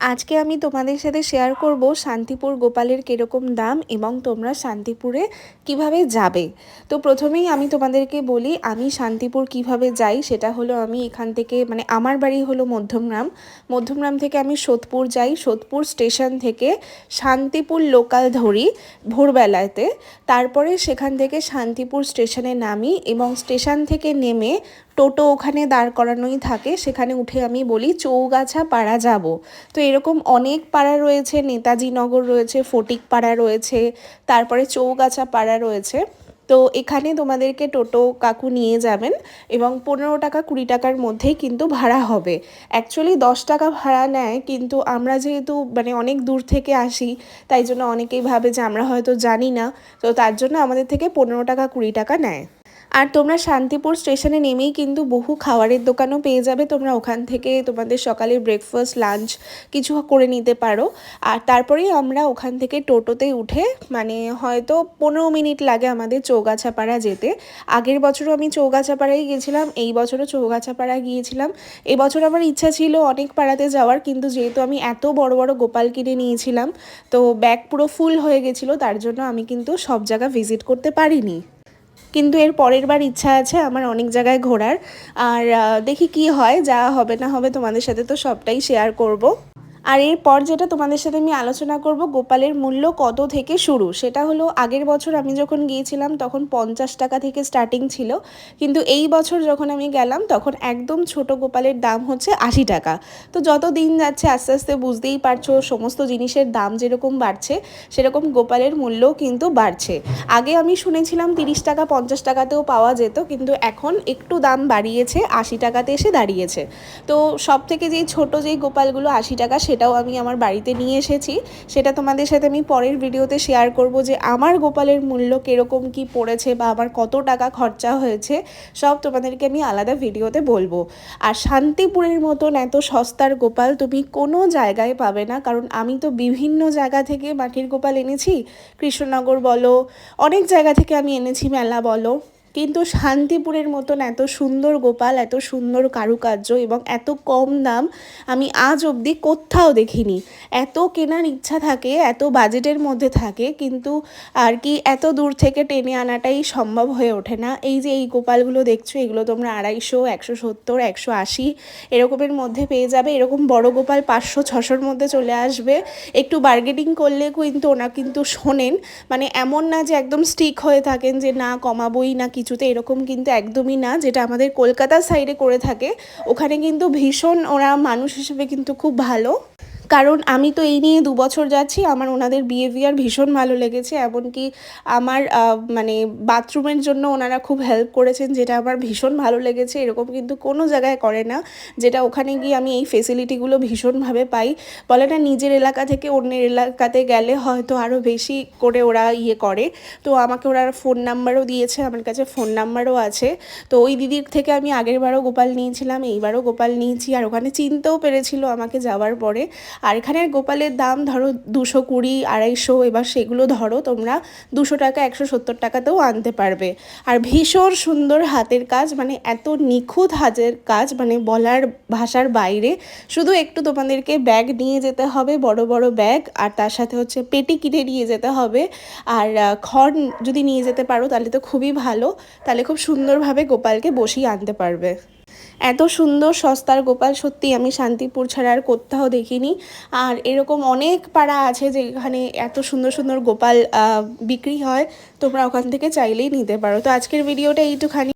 আজকে আমি তোমাদের সাথে শেয়ার করব শান্তিপুর গোপালের কীরকম দাম এবং তোমরা শান্তিপুরে কীভাবে যাবে। তো প্রথমেই আমি তোমাদেরকে বলি, আমি শান্তিপুর কীভাবে যাই সেটা হলো আমি এখান থেকে মানে আমার বাড়ি হলো মধ্যমগ্রাম। মধ্যমগ্রাম থেকে আমি সোদপুর যাই। সোদপুর স্টেশন থেকে শান্তিপুর লোকাল ধরি ভোরবেলাতে। তারপরে সেখান থেকে শান্তিপুর স্টেশনে নামি এবং স্টেশন থেকে নেমে টোটো ওখানে দাঁড় করানোই থাকে। সেখানে উঠে আমি বলি, চৌগাছা পাড়া যাব। তো এরকম অনেক পাড়া রয়েছে, নেতাজি নগর রয়েছে, ফটিক পাড়া রয়েছে, তারপরে চৌগাছা পাড়া রয়েছে। তো এখানে তোমাদেরকে টোটো কাকু নিয়ে যাবেন এবং পনেরো টাকা কুড়ি টাকার মধ্যেই কিন্তু ভাড়া হবে। অ্যাকচুয়ালি দশ টাকা ভাড়া নেয়, কিন্তু আমরা যেহেতু মানে অনেক দূর থেকে আসি, তাই জন্য অনেকেই ভাবে যে আমরা হয়তো জানি না। তো তার জন্য আমাদের থেকে পনেরো টাকা কুড়ি টাকা নেয়। আর তোমরা শান্তিপুর স্টেশনে নেমেই কিন্তু বহু খাবারের দোকানও পেয়ে যাবে। তোমরা ওখান থেকে তোমাদের সকালে ব্রেকফাস্ট লাঞ্চ কিছু করে নিতে পারো। আর তারপরেই আমরা ওখান থেকে টোটোতে উঠে মানে হয়তো পনেরো মিনিট লাগে আমাদের চৌগাছাপাড়া যেতে। আগের বছরও আমি চৌগাছাপাড়ায় গিয়েছিলাম, এই বছরও চৌগাছাপাড়া গিয়েছিলাম। এবছর আমার ইচ্ছা ছিল অনেক পাড়াতে যাওয়ার, কিন্তু যেহেতু আমি এত বড় বড় গোপাল কিনে নিয়েছিলাম, তো ব্যাগ পুরো ফুল হয়ে গেছিল, তার জন্য আমি কিন্তু সব জায়গা ভিজিট করতে পারিনি। কিন্তু এর পরের বার ইচ্ছা আছে আমার অনেক জায়গায় ঘোরার। আর দেখি কি হয়, যা হবে না হবে তোমাদের সাথে তো সবটাই শেয়ার করব। আর এরপর যেটা তোমাদের সাথে আমি আলোচনা করব, গোপালের মূল্য কত থেকে শুরু? সেটা হলো, আগের বছর আমি যখন গিয়েছিলাম, তখন পঞ্চাশ টাকা থেকে স্টার্টিং ছিল। কিন্তু এই বছর যখন আমি গেলাম, তখন একদম ছোট গোপালের দাম হচ্ছে আশি টাকা। তো যত দিন যাচ্ছে, আস্তে আস্তে বুঝতেই পারছ, সমস্ত জিনিসের দাম যেরকম বাড়ছে, সেরকম গোপালের মূল্যও কিন্তু বাড়ছে। আগে আমি শুনেছিলাম, তিরিশ টাকা, পঞ্চাশ টাকাতেও পাওয়া যেত, কিন্তু এখন একটু দাম বাড়িয়েছে, আশি টাকাতে এসে দাঁড়িয়েছে। তো সব থেকে যেই ছোট যেই গোপালগুলো আশি টাকা সেটাও আমি আমার বাড়িতে নিয়ে এসেছি। সেটা তোমাদের সাথে আমি পরের ভিডিওতে শেয়ার করব যে আমার গোপালের মূল্য কীরকম কি পড়েছে বা আমার কত টাকা খরচা হয়েছে, সব তোমাদেরকে আমি আলাদা ভিডিওতে বলব। আর শান্তিপুরের মতন এত সস্তার গোপাল তুমি কোনো জায়গায় পাবে না, কারণ আমি তো বিভিন্ন জায়গা থেকে মাটির গোপাল এনেছি। কৃষ্ণনগর বলো, অনেক জায়গা থেকে আমি এনেছি, মেলা বলো। কিন্তু শান্তিপুরের মতন এত সুন্দর গোপাল, এত সুন্দর কারুকার্য এবং এত কম দাম আমি আজ অবধি কোথাও দেখিনি। এত কেনার ইচ্ছা থাকে, এত বাজেটের মধ্যে থাকে, কিন্তু আর কি এত দূর থেকে টেনে আনাটাই সম্ভব হয়ে ওঠে না। এই যে এই গোপালগুলো দেখছ, এগুলো তোমরা আড়াইশো, একশো সত্তর, একশো আশি এরকমের মধ্যে পেয়ে যাবে। এরকম বড় গোপাল পাঁচশো, ছশোর মধ্যে চলে আসবে। একটু বার্গেটিং করলে কিন্তু ওনা কিন্তু শোনেন। মানে এমন না যে একদম স্টিক হয়ে থাকেন যে না কমাবোই না কিছুতে এরকম কিন্তু একদমই না, যেটা আমাদের কলকাতার সাইডে করে থাকে। ওখানে কিন্তু ভীষণ ওরা মানুষ হিসেবে কিন্তু খুব ভালো। কারণ আমি তো এই নিয়ে দু বছর যাচ্ছি, আমার ওনাদের বিহেভিয়ার ভীষণ ভালো লেগেছে, এমনকি আমার মানে বাথরুমের জন্য ওনারা খুব হেল্প করেছেন, যেটা আমার ভীষণ ভালো লেগেছে, এরকম কিন্তু কোনো জায়গায় করে না, যেটা ওখানে গিয়ে আমি এই ফেসিলিটিগুলো ভীষণভাবে পাই। বলে না, নিজের এলাকা থেকে অন্যের এলাকাতে গেলে হয়তো আরও বেশি করে ওরা ইয়ে করে, তো আমাকে ওরা ফোন নাম্বারও দিয়েছে, আমার কাছে ফোন নাম্বারও আছে, তো ওই দিদির থেকে আমি আগেরবারও গোপাল নিয়েছিলাম, এইবারও গোপাল নিয়েছি, আর ওখানে চিনতেও পেরেছিল আমাকে যাওয়ার পরে। আর এখানের গোপালের দাম ধরো দুশো কুড়ি, আড়াইশো, এবার সেগুলো ধরো, তোমরা দুশো টাকা, একশো সত্তর টাকাতেও আনতে পারবে। আর ভীষণ সুন্দর হাতের কাজ মানে এত নিখুঁত হাতের কাজ মানে বলার ভাষার বাইরে। শুধু একটু তোমাদেরকে ব্যাগ নিয়ে যেতে হবে, বড় বড় ব্যাগ আর তার সাথে হচ্ছে পেটি কিনে নিয়ে যেতে হবে। আর খড় যদি নিয়ে যেতে পারো, তাহলে তো খুবই ভালো। তাহলে খুব সুন্দরভাবে গোপালকে বসিয়ে আনতে পারবে। এত সুন্দর সস্তার গোপাল সত্যি আমি শান্তিপুর ছাড়া আর কোথাও দেখিনি। আর এরকম অনেক পাড়া আছে যেখানে এত সুন্দর সুন্দর গোপাল বিক্রি হয়। তোমরা ওখান থেকে চাইলেই নিতে পারো। তো আজকের ভিডিওটা এইটুখানি।